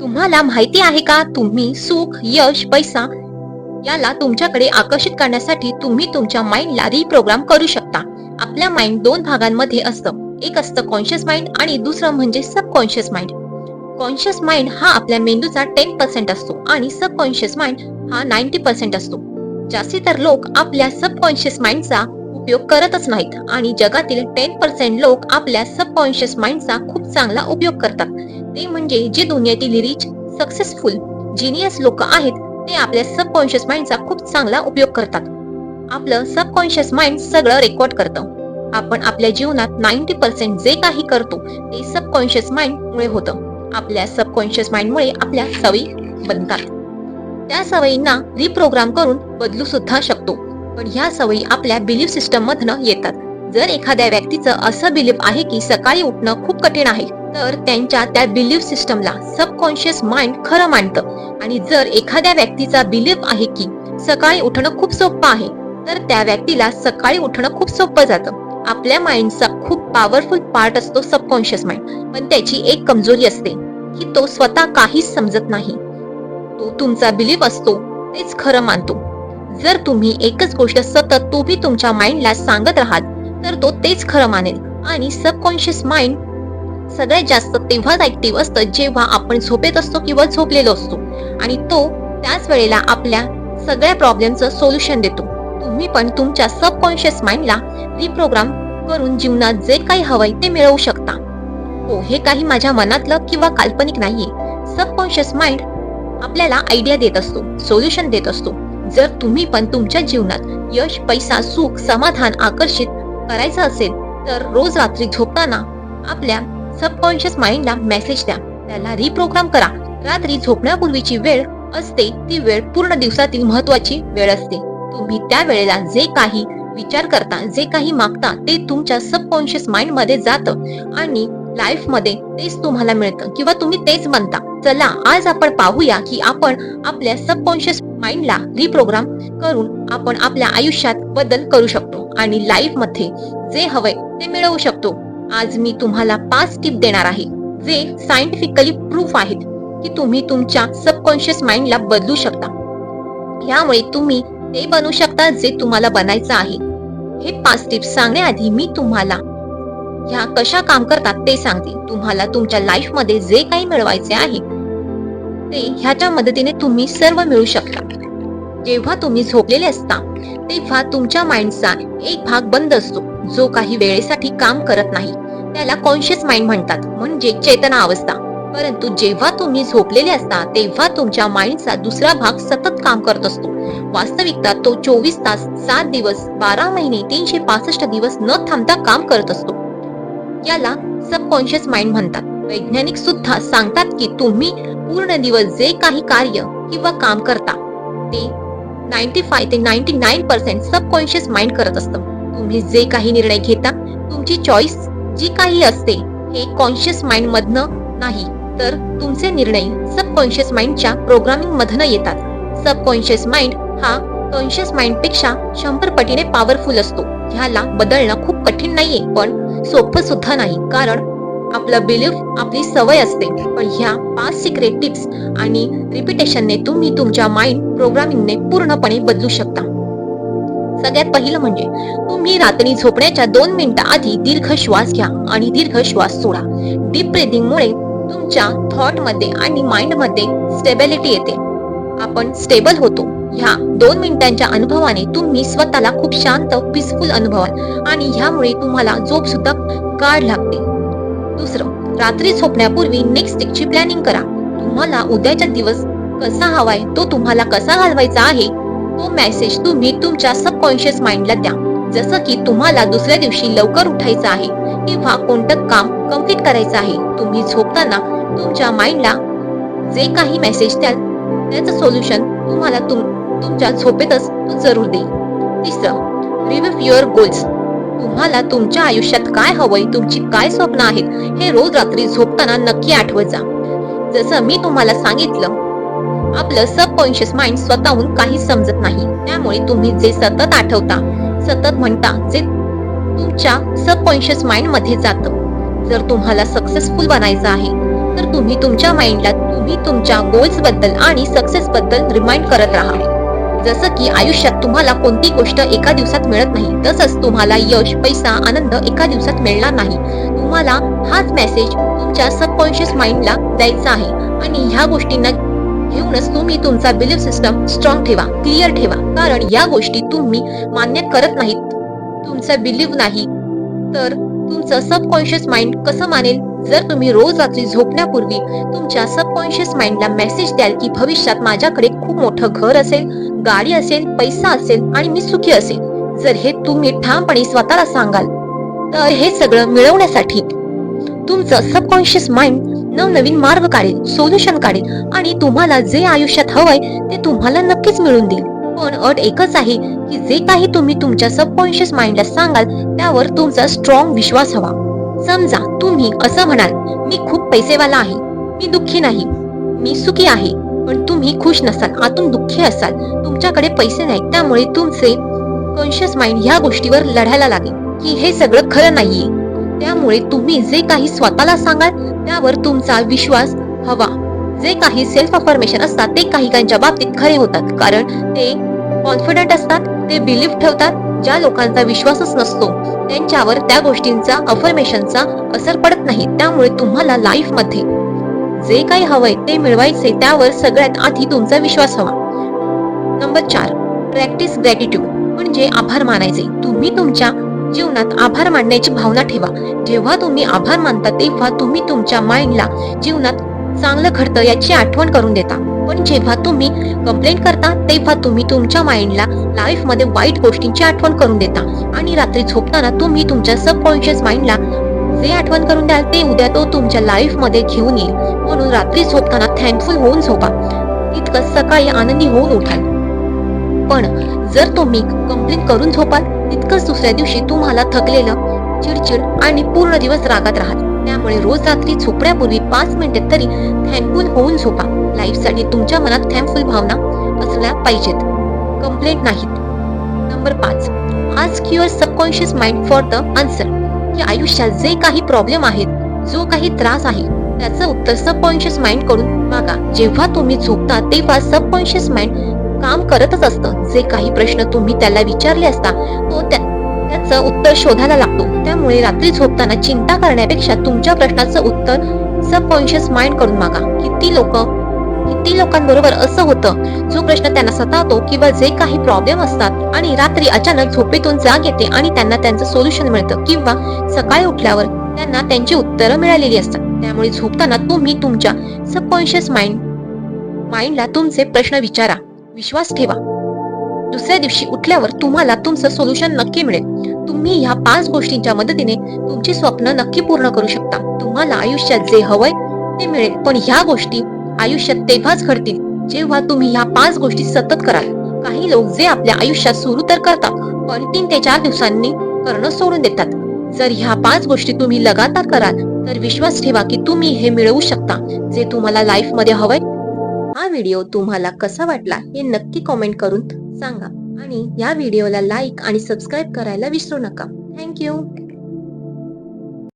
तुम्हाला माहिती आहे का? तुम्ही सुख यश पैसा याला तुमच्याकडे आकर्षित करण्यासाठी तुम्ही तुमच्या माइंडला रिप्रोग्राम करू शकता. आपल्या माइंड दोन भागांमध्ये असतं. एक असतं कॉन्शियस माइंड आणि दुसरं म्हणजे सबकॉन्शियस माइंड कॉन्शियस माइंड हा आपल्या मेंदूचा टेन पर्सेंट असतो आणि सबकॉन्शियस माइंड हा नाईन्टी पर्सेंट असतो. जास्ती तर लोक आपल्या सबकॉन्शियस माइंडचा उपयोग करतच नाहीत आणि जगातील टेन पर्सेंट लोक आपल्या सबकॉन्शियस माइंडचा खूप चांगला उपयोग करतात. ते म्हणजे जे दुनियेतील रिच सक्सेसफुल जिनियस लोक आहेत ते आपल्या सबकॉन्शियस माइंडचा खूप चांगला उपयोग करतात. आपलं सबकॉन्शियस माइंड सगळं रेकॉर्ड करतं. आपण आपल्या जीवनात नाईन्टी पर्सेंट जे काही करतो ते सबकॉन्शियस माइंड मुळे होतं. आपल्या सबकॉन्शियस माइंड मुळे आपल्या सवयी बनतात. त्या सवयींना रिप्रोग्राम करून बदलू सुद्धा शकतो. पण ह्या सवयी आपल्या बिलीफ सिस्टम मधनं येतात. जर एखाद्या व्यक्तीचं असं बिलीफ आहे की सकाळी उठणं खूप कठीण आहे तर त्यांच्या त्या बिलीफ सिस्टमला सबकॉन्शियस माइंड खरं मानतं. आणि जर एखाद्या व्यक्तीचा बिलीफ आहे की सकाळी उठणं खूप सोपं आहे तर त्या व्यक्तीला सकाळी उठणं खूप सोपं जातं. आपल्या माइंडचा खूप पॉवरफुल पार्ट असतो सबकॉन्शियस माइंड पण त्याची एक कमजोरी असते की तो स्वतः काहीच समजत नाही. तो तुमचा बिलीफ असतो तेच खरं मानतो. जर तुम्ही एकच गोष्ट सतत तुम्ही तुमच्या माइंडला सांगत राहाल तर तो तेच खरं मानेल. आणि सबकॉन्शियस माइंड सगळ्यात जास्त तेव्हाच ऍक्टिव्ह असतं जेव्हा आपण झोपेत असतो किंवा झोपलेलो असतो. आणि तो त्याच वेळेला आपल्या सगळ्या प्रॉब्लेमचं सोल्युशन देतो. तुम्ही पण तुमच्या सबकॉन्शियस माइंडला रिप्रोग्राम करून जीवनात जे काही हवंय ते मिळवू शकता. हो हे काही माझ्या मनातलं किंवा काल्पनिक नाहीये. सबकॉन्शियस माइंड आपल्याला आयडिया देत असतो सोल्युशन देत असतो. जर तुम्ही पण तुमच्या जीवनात यश पैसा सुख समाधान आकर्षित करायचं असेल तर रोज रात्री झोपताना आपल्या सबकॉन्शियस माइंडला मेसेज द्या. त्याला रिप्रोग्राम करा. रात्री झोपण्यापूर्वीची वेळ असते ती वेळ पूर्ण दिवसातील महत्वाची वेळ असते. तुम्ही त्या वेळेला जे काही विचार करता जे काही मागता ते तुमच्या सबकॉन्शियस माइंडमध्ये जातं आणि लाईफमध्ये तेच तुम्हाला मिळतं किंवा तुम्ही तेच बनता. चला आज आपण पाहूया की आपण आपल्या सबकॉन्शियस माइंडला रिप्रोग्राम करून आपण आपल्या आयुष्यात बदल करू शकतो आणि लाईफमध्ये जे हवे ते मिळवू शकतो. आज मी तुम्हाला पाच टिप देणार आहे जे सायंटिफिकली प्रूफ आहेत की तुम्ही तुमच्या सबकॉन्शियस माइंडला बदलू शकता. यामुळे तुम्ही ते बनू शकता जे तुम्हाला बनायचं आहे. हे पाच टिप्स सांगण्याआधी मी तुम्हाला ह्या कशा काम करतात ते सांगते. तुम्हाला तुमच्या लाईफमध्ये जे काही मिळवायचे आहे ते ह्याच्या मदतीने तुम्ही सर्व मिळू शकता. जेव्हा तुम्ही झोपलेले असता तेव्हा तुमच्या माइंडचा एक भाग बंद असतो. जो काही वेळेसाठी काम करत नाही त्याला कॉन्शियस माइंड म्हणतात म्हणजे चेतना अवस्था. परंतु जेव्हा तुम्ही झोपलेले असता तेव्हा तुमच्या माइंडचा दुसरा भाग सतत काम करत असतो. वास्तविकता तो चोवीस तास सात दिवस बारा महिने तीनशे पासष्ट दिवस न थांबता काम करत असतो. याला सबकॉन्शियस माइंड म्हणतात. वैज्ञानिक सुद्धा सांगतात की तुम्ही पूर्ण दिवस जे काही कार्य किंवा काम करता ते नाईन्टी फाय ते ninety nine percent subconscious mind करत असतं. तुम्ही जे काही निर्णय घेता तुमची चॉईस जी काही असते हे कॉन्शियस माइंड मधनं नाही तर तुमचे निर्णय सबकॉन्शियस माइंडच्या प्रोग्रामिंग मधनं येतात. सबकॉन्शियस माइंड हा कॉन्शियस माइंडपेक्षा शंभर पटीने पॉवरफुल असतो. ह्याला बदलणं खूप कठीण नाहीये पण सोपं सुद्धा नाही कारण आपलं बिलीफ आपली सवय असते. पण ह्या पाच सिक्रेट टिप्स आणि रिपिटेशनने तुम्ही तुमच्या माइंड प्रोग्रामिंगने पूर्णपणे बदलू शकता. सगळ्यात पहिलं म्हणजे तुम्ही रात्री झोपण्याच्या दोन मिनिटं आधी दीर्घ श्वास घ्या आणि दीर्घ श्वास सोडा. डीप ब्रिदिंग मुळे तुमच्या थॉटमध्ये आणि माइंडमध्ये स्टेबिलिटी येते. आपण स्टेबल होतो. ह्या दोन मिनिटांच्या अनुभवाने तुम्ही स्वतःला खूप शांत पीसफुल अनुभवाल. आणि ह्यामुळे तुम्हाला झोप सुद्धा गाढ लागते. दुसरं रात्री झोपण्यापूर्वी नेक्स्ट डेची प्लॅनिंग करा. तुम्हाला उद्याचा दिवस कसा हवाय तो तुम्हाला कसा घालवायचा आहे तो मेसेज तुम्ही तुमच्या सबकॉन्शियस माइंडला द्या. जसं की तुम्हाला दुसऱ्या दिवशी लवकर उठायचं आहे किंवा कोणतं काम कंप्लीट करायचं आहे तुम्ही झोपताना तुमच्या माइंडला जे काही मेसेज द्याल त्याचं सोल्युशन तुम्हाला तुम तुमच्या झोपेतच तो जरूर देईल. तिसरं रिव्ह्यू युअर गोल्स तुम्हाला तुमच्या आयुष्यात काय हवंय तुमची काय स्वप्न आहेत हे रोज रात्री झोपताना नक्की आठवत जा. जसं मी तुम्हाला सांगितलं आपलं सबकॉन्शियस माइंड स्वतःहून काही समजत नाही. त्यामुळे तुम्ही जे सतत आठवता सतत म्हणता जे तुमच्या सबकॉन्शियस माइंडमध्ये जातं. जर तुम्हाला सक्सेसफुल बनायचं आहे तर तुम्ही तुमच्या माइंडला तुम्ही तुम्ही तुमच्या गोल्सबद्दल आणि सक्सेस बद्दल रिमाइंड करत राहा. जसं की आयुष्यात तुम्हाला कोणती गोष्ट एका दिवसात मिळत नाही तसंच तुम्हाला यश पैसा आनंद एका दिवसात मिळणार नाही. तुम्हाला हाच मेसेज तुमच्या सबकॉन्शियस माइंडला द्यायचा आहे. आणि ह्या गोष्टींना घेऊनच तुम्ही तुमचा बिलीफ सिस्टम स्ट्रॉंग ठेवा क्लिअर ठेवा. कारण या गोष्टी तुम्ही मान्य करत नाहीत. तुमचा बिलीव नाही. तर तुमचं सबकॉन्शियस माइंड कसं मानेल? जर तुम्ही रोज रात्री झोपण्यापूर्वी तुमच्या सबकॉन्शियस माइंडला मेसेज द्याल की भविष्यात माझ्याकडे खूप मोठं घर असेल गाडी असेल पैसा असेल आणि मी सुखी असेल जर हे तुम्ही ठामपणे स्वतःला सांगाल तर हे सगळं मिळवण्यासाठी तुमचं सबकॉन्शियस माइंड नवनवीन मार्ग काढेल सोल्युशन काढेल आणि तुम्हाला जे आयुष्यात हवंय ते तुम्हाला नक्कीच मिळून देईल. पण अट एकच आहे की जे काही तुम्ही तुमच्या सबकॉन्शियस माइंडला सांगाल त्यावर तुमचा स्ट्रॉंग विश्वास हवा. समजा तुम्ही असं म्हणाल मी खूप पैसेवाला आहे मी दुःखी नाही मी सुखी आहे पण तुम्ही खुश नसाल आतून दुःखी असाल तुमच्याकडे पैसे नाहीत त्यामुळे तुमचे कॉन्शियस माइंड ह्या गोष्टीवर लढायला लागेल की हे सगळं खरं नाहीये. त्यामुळे तुम्ही जे काही स्वतःला सांगाल त्यावर तुमचा विश्वास हवा. जे काही सेल्फ अफर्मेशन असतात ते काही काहींच्या बाबतीत खरे होतात. कारण ते कॉन्फिडंट असतात ते बिलीफ ठेवतात ज्या लोकांचा विश्वासच नसतो त्यांच्यावर त्या गोष्टींचा अफर्मेशनचा असर पडत नाही. त्यामुळे तुम्हाला लाईफमध्ये जे काही हवंय ते मिळवायचे त्यावर सगळ्यात आधी तुमचा विश्वास हवा. नंबर चार प्रॅक्टिस ग्रॅटिट्यूड म्हणजे आभार मानायचे. तुम्ही तुमच्या जीवनात आभार मानण्याची भावना ठेवा. जेव्हा तुम्ही आभार मानता तेव्हा तुम्ही तुमच्या माइंडला जीवनात चांगलं घडतं याची आठवण करून देता. पण जेव्हा तुम्ही कंप्लेंट करता तेव्हा तुम्ही तुमच्या माइंडला लाईफमध्ये वाईट गोष्टींची आठवण करून देता. आणि रात्री झोपताना तुम्ही तुमच्या सबकॉन्शियस माइंडला जे आठवण करून द्याल ते उद्या तो तुमच्या लाईफमध्ये घेऊन येईल. म्हणून रात्री झोपताना थँकफुल होऊन झोपा. इतकं सकाळी आनंदी होऊन उठाल. पण जर तुम्ही कंप्लेंट करून झोपाल तितकंच दुसऱ्या दिवशी तुम्हाला थकलेलं चिडचिड आणि पूर्ण दिवस रागात राहाल त्यामुळे रोज रात्री झोपण्यापूर्वी पाच मिनिटे तरी थँकफुल होऊन झोपा. लाईफसाठी तुमच्या मनात थँकफुल भावना असल्या पाहिजेत. कंप्लेंट नाहीत. नंबर पाच. Ask your subconscious mind for the answer की आयुष्यात जे काही प्रॉब्लेम आहेत जो काही त्रास आहे त्याचं उत्तर सबकॉन्शियस माइंडकडून मागा. जेव्हा तुम्ही झोपता तेव्हा सबकॉन्शियस माइंड काम करतच असतं. जे काही प्रश्न तुम्ही त्याला विचारले असता तो त्या- प्रश्नाचं उत्तर शोधायला लागतो. त्यामुळे रात्री झोपताना चिंता करण्यापेक्षा तुमच्या प्रश्नाचं उत्तर सबकॉन्शियस माइंड करून मागा. किती लोक किती लोकांबरोबर असं होतं? जो प्रश्न त्यांना सतावतो किंवा जे काही प्रॉब्लेम असतात आणि रात्री अचानक झोपेतून जाग येते आणि त्यांना त्यांचं सोल्युशन मिळतं किंवा सकाळी उठल्यावर त्यांना त्यांची उत्तरं मिळालेली असतात. त्यामुळे झोपताना तुम्ही तुमच्या सबकॉन्शियस माइंड माइंडला तुमचे प्रश्न विचारा. विश्वास ठेवा. दुसऱ्या दिवशी उठल्यावर तुम्हाला तुमचं सोल्युशन नक्की मिळेल. तुम्ही ह्या पाच गोष्टींच्या मदतीने तुमची स्वप्न नक्की पूर्ण करू शकता. तुम्हाला आयुष्यात जे हवंय ते मिळेल. पण ह्या गोष्टी आयुष्यात तेव्हाच घडतील जेव्हा तुम्ही ह्या पाच गोष्टी सतत कराल. काही लोक जे आपल्या आयुष्यात सुरू तर करतात पण तीन ते चार दिवसांनी करणं सोडून देतात. जर ह्या पाच गोष्टी तुम्ही लगातार कराल तर विश्वास ठेवा की तुम्ही हे मिळवू शकता जे तुम्हाला लाईफमध्ये हवंय. हा व्हिडिओ तुम्हाला कसा वाटला हे नक्की कॉमेंट करून सांगा. आणि या व्हिडिओला लाईक आणि सबस्क्राईब करायला विसरू नका. थँक्यू